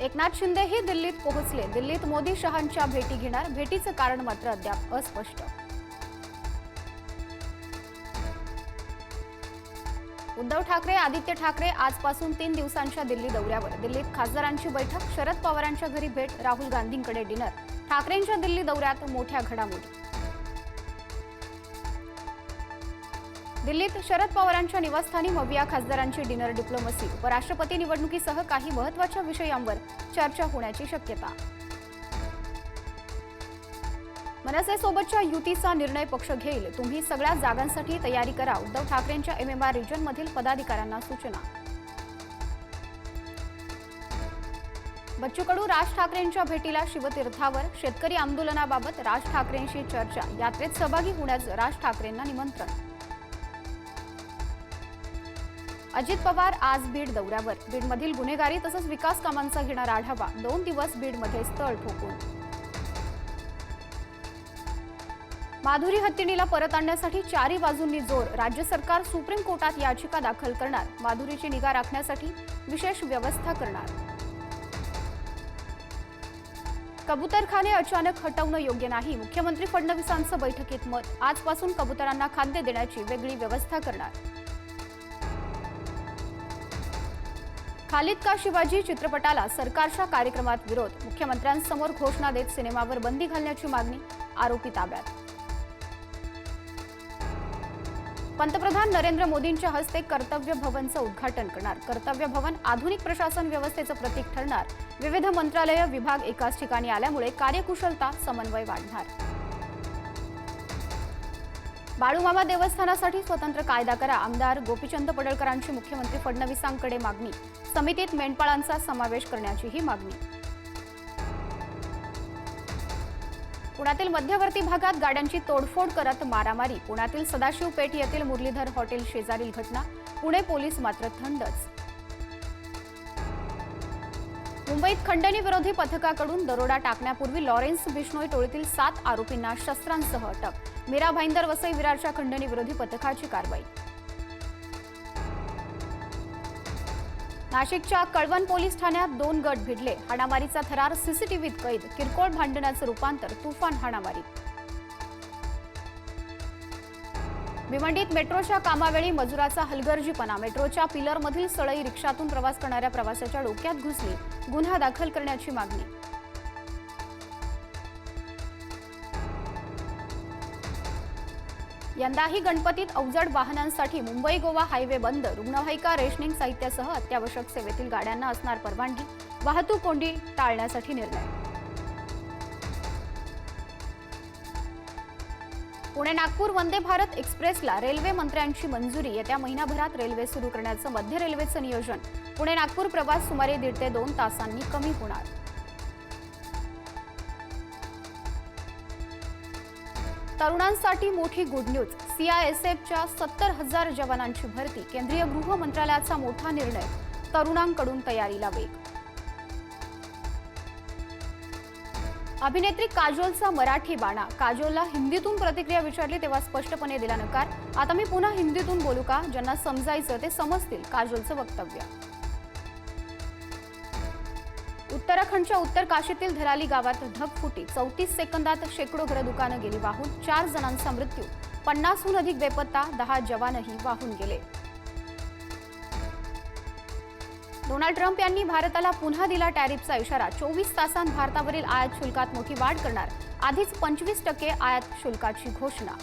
एकनाथ शिंदेही दिल्लीत पोहोचले. दिल्लीत मोदी शहांच्या भेटी घेणार. भेटीचं कारण मात्र अद्याप अस्पष्ट. उद्धव ठाकरे आदित्य ठाकरे आजपासून तीन दिवसांच्या दिल्ली दौऱ्यावर. दिल्लीत खासदारांची बैठक शरद पवारांच्या घरी भेट राहुल गांधींकडे डिनर. ठाकरेंच्या दिल्ली दौऱ्यात मोठ्या घडामोडी. दिल्लीत शरद पवारांच्या निवासस्थानी मविया खासदारांची डिनर डिप्लोमसी. उपराष्ट्रपती निवडणुकीसह काही महत्त्वाच्या विषयांवर चर्चा होण्याची शक्यता. मनसेसोबतच्या युतीचा निर्णय पक्ष घेईल. तुम्ही सगळ्या जागांसाठी तयारी करा उद्धव ठाकरेंच्या एमएमआर रिजनमधील पदाधिकाऱ्यांना सूचना. बच्चू कडू राज ठाकरेंच्या भेटीला शिवतीर्थावर. शेतकरी आंदोलनाबाबत राज ठाकरेंशी चर्चा. यात्रेत सहभागी होण्यास राज ठाकरेंना निमंत्रण. अजित पवार आज बीड दौऱ्यावर. बीडमधील गुन्हेगारी तसंच विकास कामांचा घेणार आढावा. दोन दिवस बीडमध्ये स्थळ ठोकून. माधुरी हत्तीणीला परत आणण्यासाठी चारी बाजूंनी जोर. राज्य सरकार सुप्रीम कोर्टात याचिका दाखल करणार. माधुरीची निगा राखण्यासाठी विशेष व्यवस्था करणार. कबुतरखाने अचानक हटवणं योग्य नाही. मुख्यमंत्री फडणवीसांचं बैठकीत मत. आजपासून कबुतरांना खाद्य देण्याची वेगळी व्यवस्था करणार. खालिद का शिवाजी चित्रपटाला सरकारच्या कार्यक्रमात विरोध? मुख्यमंत्र्यांसमोर घोषणा देत सिनेमावर बंदी घालण्याची मागणी? आरोपी ताब्यात. पंतप्रधान नरेंद्र मोदींच्या हस्ते कर्तव्य भवनचं उद्घाटन करणार. कर्तव्य भवन आधुनिक प्रशासन व्यवस्थेचं प्रतीक ठरणार. विविध मंत्रालय विभाग एकाच ठिकाणी आल्यामुळे कार्यकुशलता समन्वय वाढणार. बाळूमामा देवस्थानासाठी स्वतंत्र कायदा करा. आमदार गोपीचंद पडळकरांची मुख्यमंत्री फडणवीसांकडे मागणी. समितीत मेंढपाळांचा समावेश करण्याचीही मागणी. पुण्यातील मध्यवर्ती भागात गाड्यांची तोडफोड करत मारामारी. पुण्यातील सदाशिव पेठ येथील मुरलीधर हॉटेल शेजारील घटना. पुणे पोलीस मात्र थंडच. मुंबईत खंडणी विरोधी पथकाकडून दरोडा टाकण्यापूर्वी लॉरेन्स बिश्नोई टोळीतील सात आरोपींना शस्त्रांसह अटक. मीरा भाईंदर वसई विरारच्या खंडणी विरोधी पथकाची कारवाई. नाशिकच्या कळवण पोलीस ठाण्यात दोन गट भिडले. हाणामारीचा थरार सीसीटीव्हीत कैद. किरकोळ भांडणाचं रूपांतर तुफान हाणामारी. भिवंडीत मेट्रोच्या कामावेळी मजुराचा हलगर्जीपणा. मेट्रोच्या पिलरमधील सळई रिक्षातून प्रवास करणाऱ्या प्रवाशाच्या डोक्यात घुसली. गुन्हा दाखल करण्याची मागणी. यंदाही गणपतीत अवजड वाहनांसाठी मुंबई गोवा हायवे बंद. रुग्णवाहिका रेशनिंग साहित्यासह अत्यावश्यक सेवेतील गाड्यांना असणार परवानगी. वाहतूक कोंडी टाळण्यासाठी निर्णय. पुणे नागपूर वंदे भारत एक्सप्रेसला रेल्वे मंत्र्यांची मंजुरी. येत्या महिनाभरात रेल्वे सुरू करण्याचं मध्य रेल्वेचं नियोजन. पुणे नागपूर प्रवास सुमारे दीड ते दोन तासांनी कमी होणार. तरुणांसाठी मोठी गुड न्यूज सीआयएसएफच्या सत्तर हजार जवानांची भरती. केंद्रीय गृह मंत्रालयाचा मोठा निर्णय. तरुणांकडून तयारीला वेग अभिनेत्री काजोलचा मराठी बाणा. काजोलला हिंदीतून प्रतिक्रिया विचारली तेव्हा स्पष्टपणे दिला नकार. आता मी पुन्हा हिंदीतून बोलू का? ज्यांना समजायचं ते समजतील. काजोलचं वक्तव्य. उत्तराखंडच्या उत्तर काशीतील धराली गावात ढगफुटी चौतीस सेकंदात शेकडो घरं दुकानं गेली वाहून. चार जणांचा मृत्यू. पन्नासहून अधिक बेपत्ता दहा जवानही वाहून गेले. डोनाल्ड ट्रम्प यांनी भारताला पुन्हा दिला टॅरिफचा इशारा. चोवीस तासांत भारतावरील आयात शुल्कात मोठी वाढ करणार. आधीच पंचवीस टक्के आयात शुल्काची घोषणा.